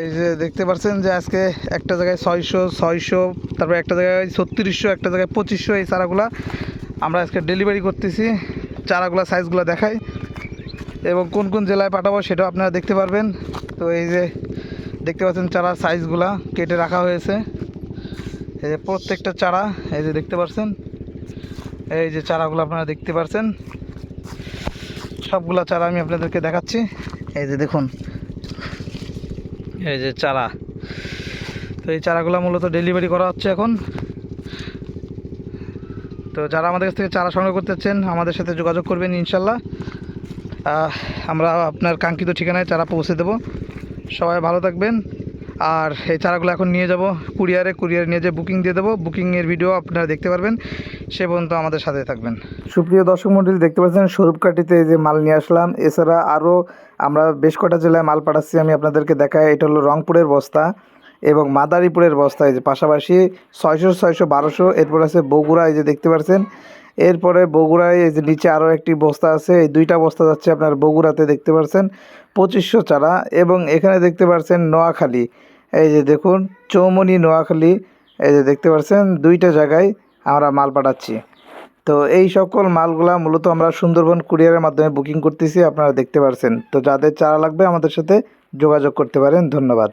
এই যে দেখতে পাচ্ছেন যে আজকে একটা জায়গায় ছয়শো ছয়শো, তারপর একটা জায়গায় ছত্রিশশো, একটা জায়গায় পঁচিশশো এই চারাগুলা আমরা আজকে ডেলিভারি করতেছি। চারাগুলা সাইজগুলো দেখাই। এবং কোন কোন জেলায় পাঠাবো সেটাও আপনারা দেখতে পারবেন। তো এই যে দেখতে পাচ্ছেন চারা সাইজগুলা কেটে রাখা হয়েছে। এই যে প্রত্যেকটা চারা, এই যে দেখতে পাচ্ছেন এই যে চারাগুলো আপনারা দেখতে পাচ্ছেন সবগুলা চারা আমি আপনাদেরকে দেখাচ্ছি। এই যে দেখুন এই যে চারা। তো এই চারাগুলো মূলত ডেলিভারি করা হচ্ছে এখন। তো যারা আমাদের কাছ থেকে চারা সংগ্রহ করতে চান আমাদের সাথে যোগাযোগ করবেন ইনশাল্লাহ। আমরা আপনার কাঙ্ক্ষিত ঠিকানায় চারা পৌঁছে দেব। সবাই ভালো থাকবেন। আর এই চারাগুলো এখন নিয়ে যাব কুরিয়ারে কুরিয়ারে নিয়ে যে বুকিং দিয়ে দেবো, বুকিংয়ের ভিডিও আপনারা দেখতে পারবেন, সে পর্যন্ত আমাদের সাথে থাকবেন। সুপ্রিয় দর্শক মন্ডলী, দেখতে পাচ্ছেন স্বরূপকাঠিতে এই যে মাল নিয়ে আসলাম। এছাড়া আরও আমরা বেশ কটা জেলায় মাল পাঠাচ্ছি, আমি আপনাদেরকে দেখাই। এটা হলো রংপুরের বস্তা এবং মাদারীপুরের বস্তা, এই যে পাশাপাশি ছয়শো ছয়শো, বারোশো। এরপর আছে বগুড়া, এই যে দেখতে পাচ্ছেন। এরপরে বগুড়ায় এই যে নিচে আরও একটি বস্তা আছে, এই দুইটা বস্তা যাচ্ছে আপনার বগুড়াতে দেখতে পাচ্ছেন পঁচিশশো চারা এবং এখানে দেখতে পাচ্ছেন নোয়াখালী। এই যে দেখুন, চৌমনি নোয়াখালী, এই যে দেখতে পাচ্ছেন দুইটা জায়গায় আমরা মাল পাঠাচ্ছি। তো এই সকল মালগুলা মূলত আমরা সুন্দরবন কুরিয়ারের মাধ্যমে বুকিং করতেছি, আপনারা দেখতে পাচ্ছেন তো যাদের চারা লাগবে আমাদের সাথে যোগাযোগ করতে পারেন, ধন্যবাদ।